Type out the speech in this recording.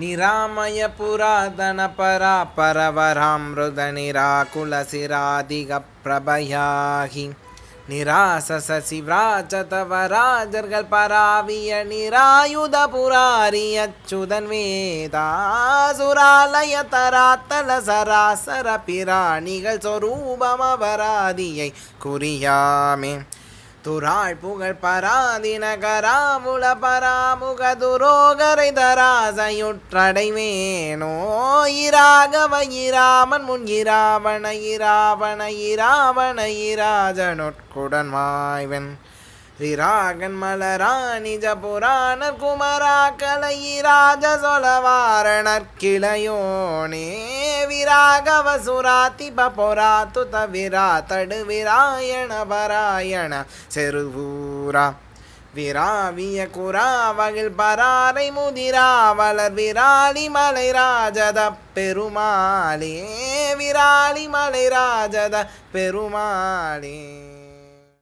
निरामय पुरातनपरापरवरामृतनिराकुलसिरादिगप्रभयाहि निराससशिव्राचतव राजर्गल् पराविय निरायुधपुरारियच्युदन् वेदासुरालयतरात्तलसरासरपिराणिगल् स्वरूपमवरादियै कुर्यामि துராள் புகழ் பராதினகராமுல பராமுக துரோகரை தராசையுற்றடைவேனோ? இராகவ இராமன் முன் இராவண இராவண இராவண இராஜனுட்குடன் வாய்வன் ரிராகன் மலராணிஜ புராணர் குமரா கலையிராஜ சொலவாரணர் கிளையோனே விராகவ சுராதிப பொராத்து தவிரா தடு விராயண பராயண செருவூரா. விராவிய குராவகில் பராரை முதிரா வளர் விராலி மலை ராஜத பெருமாளே விராலி மலை ராஜத பெருமாளே.